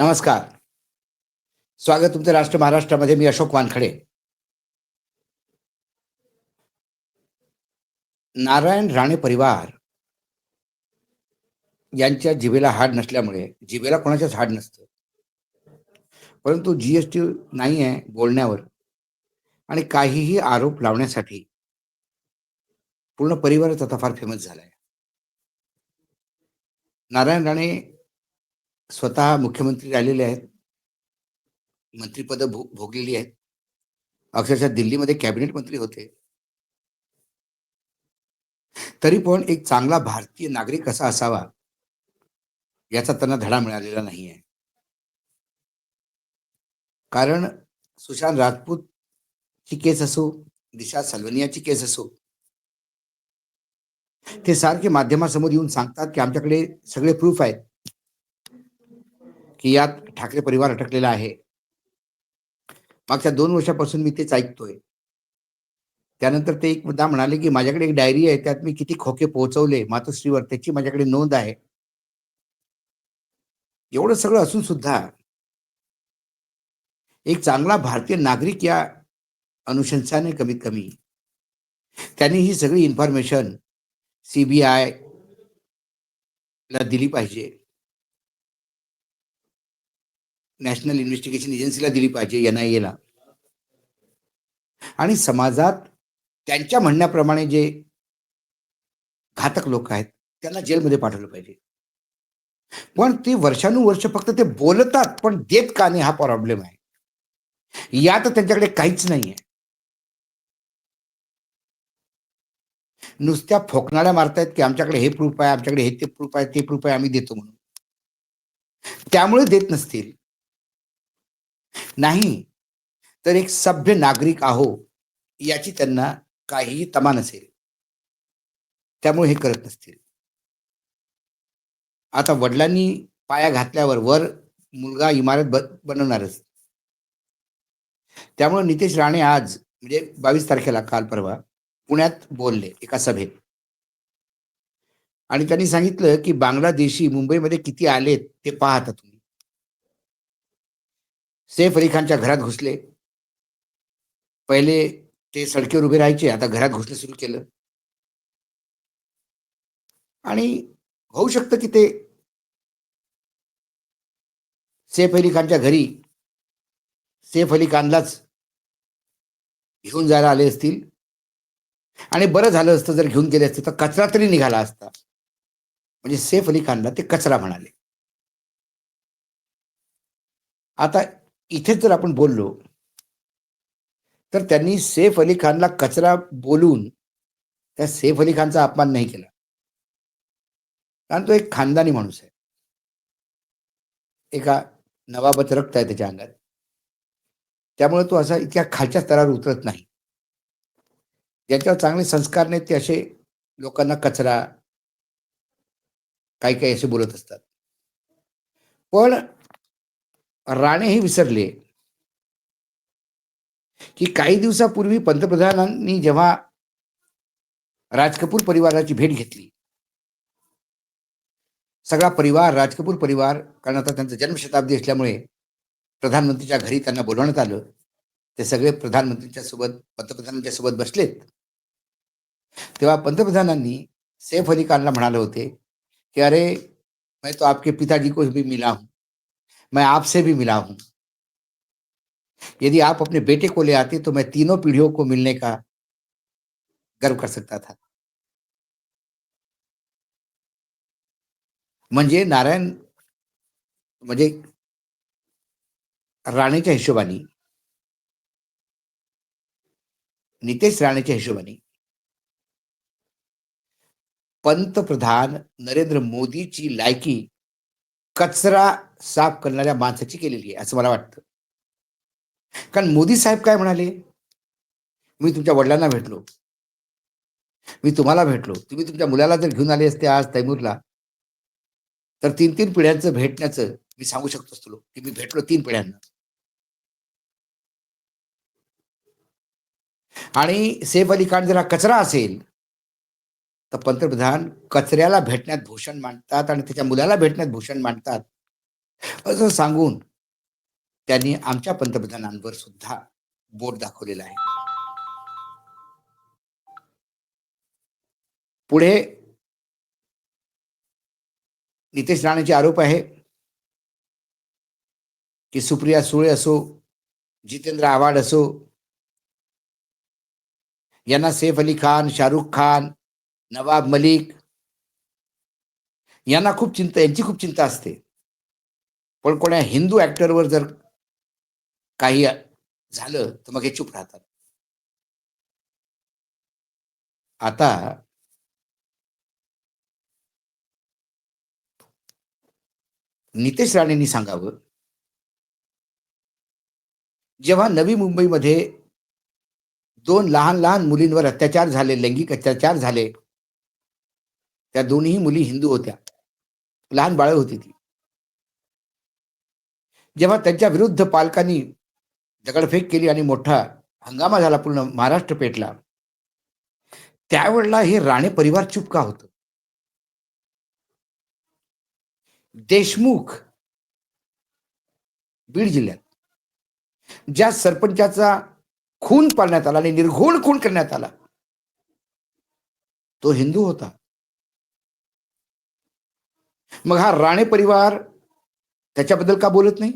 नमस्कार. स्वागत तुमचं राष्ट्र महाराष्ट्रामध्ये मी अशोक वानखडे. नारायण राणे परिवार यांच्या जिभेला हाड नसल्यामुळे जिभेला कोणाच्याच हाड नसतं. परंतु जीएसटी नाही आहे बोलण्यावर आणि काहीही आरोप लावण्यासाठी पूर्ण परिवारच आता फार फेमस झालाय. नारायण राणे स्वतः मुख्यमंत्री राहिलेले आहेत मंत्रीपद भो भोगलेली आहेत. अक्षरशः दिल्लीमध्ये कॅबिनेट मंत्री होते. तरी पण एक चांगला भारतीय नागरिक कसा असावा याचा त्यांना धडा मिळालेला नाही आहे कारण सुशांत राजपूत ची केस असो दिशा सलवनियाची केस असो ते सारखे माध्यमासमोर येऊन सांगतात की आमच्याकडे सगळे प्रूफ आहेत. की यात ठाकरे परिवार अटकलेला आहे. मागच्या दोन वर्षापासून मी तेच ऐकतोय. त्यानंतर ते एक मुद्दा म्हणाले की माझ्याकडे एक डायरी आहे त्यात मी किती खोके पोहोचवले मातोश्रीवर त्याची माझ्याकडे नोंद आहे. एवढं सगळं असून सुद्धा एक चांगला भारतीय नागरिक या अनुशंसाने कमीत कमी त्यांनी ही सगळी इन्फॉर्मेशन सीबीआय ला दिली पाहिजे. नॅशनल इन्व्हेस्टिगेशन एजन्सीला दिली पाहिजे एन आय एला आणि समाजात त्यांच्या म्हणण्याप्रमाणे जे घातक लोक आहेत त्यांना जेलमध्ये पाठवलं पाहिजे. पण ते वर्षानुवर्ष फक्त ते बोलतात पण देत का नाही हा प्रॉब्लेम आहे. यात त्यांच्याकडे काहीच नाहीये. नुसत्या फोकणाऱ्या मारतायत की आमच्याकडे हे प्रूफ आहे आमच्याकडे हे ते प्रूफ आहे ते प्रूफ आहे आम्ही देतो म्हणून. त्यामुळे देत नसतील. नाही. तर एक सभ्य नागरिक आहो याची त्यांना काहीही तमा नसेल. त्यामुळे हे करत नसतील. आता वडिलांनी पाया घातल्यावर वर मुलगा इमारत बनवणारच. त्यामुळे नितेश राणे आज म्हणजे बावीस तारखेला काल परवा पुण्यात बोलले एका सभेत. आणि त्यांनी सांगितलं की बांगलादेशी मुंबईमध्ये किती आलेत ते पाहता तुम्ही. सैफ अली खानच्या घरात घुसले. पहिले ते सडकेवर उभे राहायचे आता घरात घुसणं सुरू केलं. आणि होऊ शकतं की ते सैफ अली खानच्या घरी सैफ अली खानलाच घेऊन जायला आले असतील. आणि बरं झालं असतं जर घेऊन गेले असते तर कचरा तरी निघाला असता. म्हणजे सैफ अली खानला ते कचरा म्हणाले. आता इथे जर आपण बोललो तर त्यांनी सैफ अली खानला कचरा बोलून त्या सैफ अली खानचा अपमान नाही केला. कारण तो एक खानदानी माणूस आहे. एका नवाबत रक्त आहे त्याच्या अंगात. त्यामुळे तो असा इतक्या खालच्या स्तरावर उतरत नाही. ज्याच्यावर चांगले संस्कार नाहीत ते असे लोकांना कचरा काही काही असे बोलत असतात. पण राणे हे विसरले. की काही दिवसापूर्वी पंतप्रधानांनी जेव्हा राज कपूर परिवाराची भेट घेतली. सगळा परिवार राज कपूर परिवार कारण आता त्यांचं जन्मशताब्दी असल्यामुळे प्रधानमंत्रीच्या घरी त्यांना बोलवण्यात आलं. ते सगळे प्रधानमंत्रीच्या सोबत पंतप्रधानांच्या सोबत बसलेत. तेव्हा पंतप्रधानांनी सैफ अली खानला म्हणाले होते की अरे मैं तो आपके पिताजी को भी मिला हूं. मैं आपसे भी मिला हूँ। यदि आप अपने बेटे को ले आते तो मैं तीनों पीढ़ियों को मिलने का गर्व कर सकता था। म्हणजे नारायण म्हणजे राणेच्या हिशोबाने नितेश राणेच्या हिशोबाने पंतप्रधान नरेंद्र मोदीची लायकी कचरा साफ करणाऱ्या माणसाची केलेली आहे असं मला वाटतं. कारण मोदी साहेब काय म्हणाले? मी तुमच्या वडिलांना भेटलो. मी तुम्हाला भेटलो. तुम्ही तुमच्या मुलाला जर घेऊन आले असते आज तैमूरला तर तीन तीन पिढ्यांचं भेटण्याचं मी सांगू शकतो तुला की मी भेटलो तीन पिढ्यांना. आणि सेफ अली खान जर हा कचरा असेल तर पंतप्रधान कचऱ्याला भेटण्यात भूषण मांडतात आणि त्याच्या मुलाला भेटण्यात भूषण मांडतात असं सांगून त्यांनी आमच्या पंतप्रधानांवर सुद्धा बोट दाखवलेलं आहे. पुढे नितेश राणेचे आरोप आहे की सुप्रिया सुळे असो जितेंद्र आव्हाड असो यांना सैफ अली खान शाहरुख खान नवाब मलिक यांना खूप चिंता यांची खूप चिंता असते. पण कोणा हिंदू ऍक्टरवर जर काही झालं तर मग हे चूप राहतात. आता नितेश राणेंनी सांगावं जेव्हा नवी मुंबईमध्ये दोन लहान लहान मुलींवर अत्याचार झाले लैंगिक अत्याचार झाले त्या दोन्ही मुली हिंदू होत्या. लहान बाळ होती ती. जेव्हा त्यांच्या विरुद्ध पालकांनी दगडफेक केली आणि मोठा हंगामा झाला पूर्ण महाराष्ट्र पेटला त्यावेळेला हे राणे परिवार चुप का होत? देशमुख बीड जिल्ह्यात ज्या सरपंचाचा खून पाळण्यात आला आणि निर्घोण खून करण्यात आला तो हिंदू होता. मग हा राणे परिवार त्याच्याबद्दल का बोलत नाही?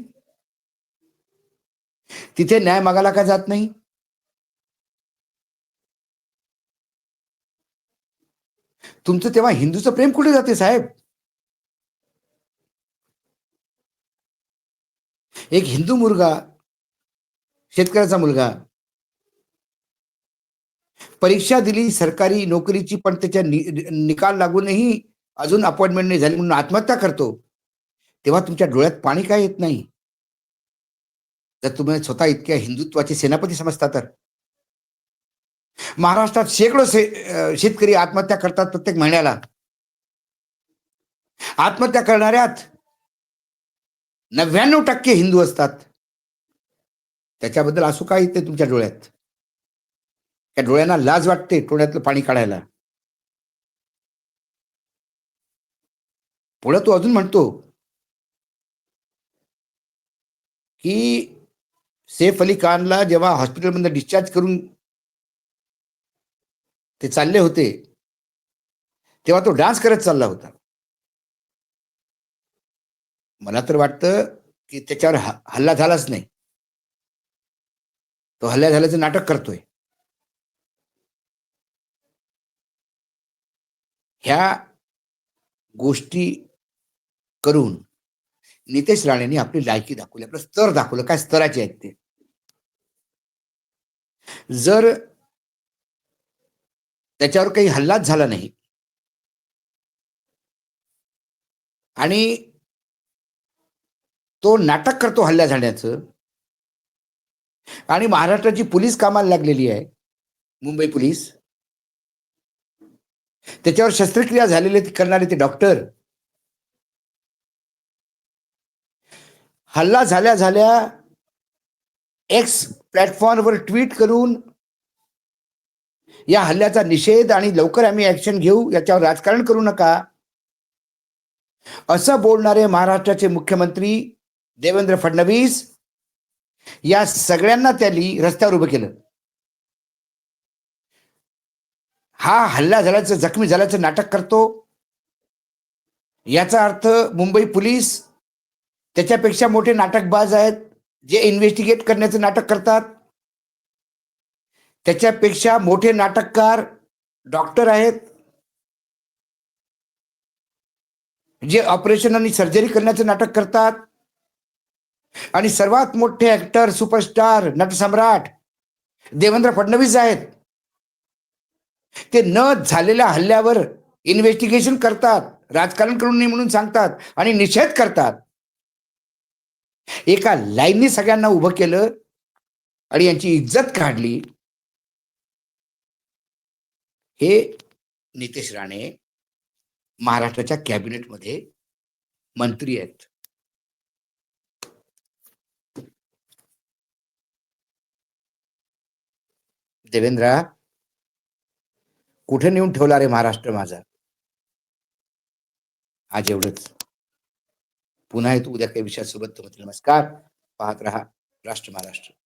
तिथे न्याय मागायला का जात नाही? तुमचं तेव्हा हिंदूचं प्रेम कुठे जाते साहेब? एक हिंदू मुलगा शेतकऱ्याचा मुलगा परीक्षा दिली सरकारी नोकरीची पण त्याच्या निकाल लागूनही अजून अपॉइंटमेंट नाही झाली म्हणून आत्महत्या करतो. तेव्हा तुमच्या डोळ्यात पाणी काय येत नाही? जर तुम्ही स्वतः इतक्या हिंदुत्वाचे सेनापती समजता तर. महाराष्ट्रात शेकडो शेतकरी आत्महत्या करतात प्रत्येक महिन्याला. आत्महत्या करणाऱ्यात नव्याण्णव टक्के हिंदू असतात. त्याच्याबद्दल असू काय येते तुमच्या डोळ्यात. त्या डोळ्यांना लाज वाटते डोळ्यातलं पाणी काढायला. पुढे तो अजून म्हणतो की सैफ अली खानला जेव्हा हॉस्पिटलमधनं डिस्चार्ज करून ते चालले होते तेव्हा तो डान्स करत चालला होता. मला तर वाटतं की त्याच्यावर हल्ला झालाच नाही. तो हल्ला झाल्याचं नाटक करतोय. ह्या गोष्टी करून नितेश राणेंनी आपली लायकी दाखवली आपलं स्तर दाखवलं. काय स्तराचे आहेत ते? जर त्याच्यावर काही हल्लाच झाला नाही आणि तो नाटक करतो हल्ला झाल्याचं आणि महाराष्ट्राची पोलीस कामाला लागलेली आहे मुंबई पोलीस त्याच्यावर शस्त्रक्रिया झालेले करणारे ते डॉक्टर हल्ला झाल्या झाल्या एक्स प्लॅटफॉर्मवर ट्विट करून या हल्ल्याचा निषेध आणि लवकर आम्ही ऍक्शन घेऊ याच्यावर राजकारण करू नका. असं बोलणारे महाराष्ट्राचे मुख्यमंत्री देवेंद्र फडणवीस या सगळ्यांना त्यांनी रस्त्यावर उभं केलं. हा हल्ला झाल्याचं जखमी झाल्याचं नाटक करतो. याचा अर्थ मुंबई पोलीस त्याच्यापेक्षा मोठे नाटकबाज आहेत जे इन्व्हेस्टिगेट करण्याचं नाटक करतात. त्याच्यापेक्षा मोठे नाटककार डॉक्टर आहेत. जे ऑपरेशन आणि सर्जरी करण्याचं नाटक करतात. आणि सर्वात मोठे ऍक्टर सुपरस्टार नटसम्राट देवेंद्र फडणवीस आहेत. ते न झालेल्या हल्ल्यावर इन्व्हेस्टिगेशन करतात राजकारण करून नाही म्हणून सांगतात आणि निषेध करतात. एका लाईननी सगळ्यांना उभं केलं आणि यांची इज्जत काढली. हे नितेश राणे महाराष्ट्राच्या कॅबिनेटमध्ये मंत्री आहेत. देवेंद्रा कुठे नेऊन ठेवला रे महाराष्ट्र माझा? आज एवढंच. पुन्हा येतो उद्या काही विषयासोबत. नमस्कार. पाहत रहा राष्ट्र महाराष्ट्र.